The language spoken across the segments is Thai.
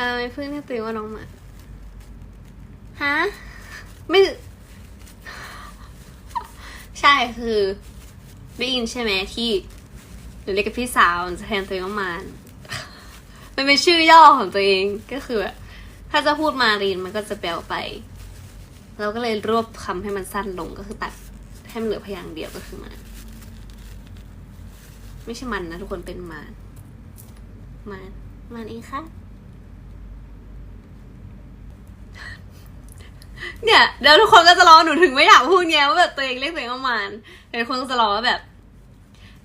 ทำไมเพื่อนเรียกตัวเองว่าน้องหมาฮะไม่ใช่คือได้ยินใช่ไหมที่หนูเรียกกับพี่สาวจะแทนตัวเองว่ามารมันเป็นชื่อย่อของตัวเองก็คือแบบถ้าจะพูดมารีนมันก็จะแปลไป เราก็เลยรวบคำให้มันสั้นลงก็คือตัดให้มันเหลือพยางค์เดียวก็คือมา ไม่ใช่มันนะทุกคนเป็นมารมารมารเองค่ะ เนี่ยเดี๋ยวทุกคนก็จะรอหนูถึงไม่อยากพูดไงว่าแบบตัวเองเรียกตัวเองว่ามารเดี๋ยวทุกคนก็จะรอว่าแบบ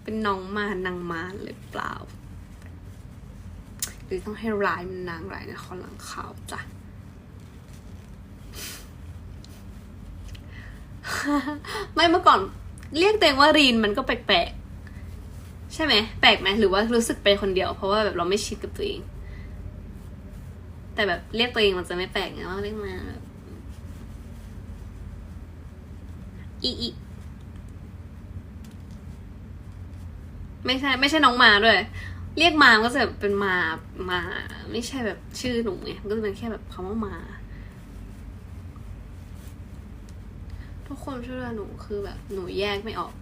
เป็นน้องมารนางมารหรือเปล่า หรือต้องให้ร้ายมันนางร้ายในคอหลังข่าวจ้ะไม่เมื่อก่อนเรียกตัวเองว่ารีนมันก็แปลกๆ ใช่ไหมแปลกไหมหรือว่ารู้สึกไปคนเดียว เพราะว่าแบบเราไม่ชิดกับตัวเอง แต่แบบเรียกตัวเองมันจะไม่แปลกไงว่าเรียกมาแบบ อีอีไม่ใช่ ไม่ใช่น้องมาด้วย เรียกมาก็จะแบบเป็นมามา ไม่ใช่แบบชื่อหนูไงก็จะเป็นแค่แบบคำว่ามา ทุกคนช่วยหนูคือแบบหนูแยกไม่ออก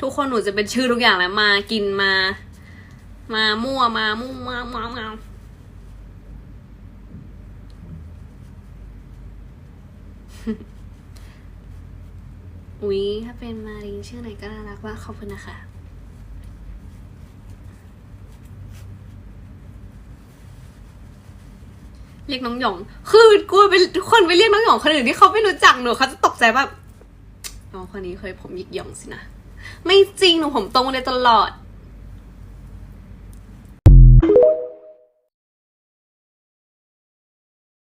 ทุกคนหนูจะเป็นชื่อทุกอย่างแล้วมากินมา มามั่วมามุ่งมามามาอุ๊ยถ้าเป็นมารินชื่อไหนก็น่ารักว่ากขอบคุณนะคะเรียกน้องหยอง คือกลัวไปทุกคนไปเรียกน้องหยองคนอื่นที่เขาไม่รู้จักหนูเขาจะตกใจแบบน้องคนนี้เคยผมหยิกหยองสินะ ไม่จริงหนูผมตรงเลยตลอด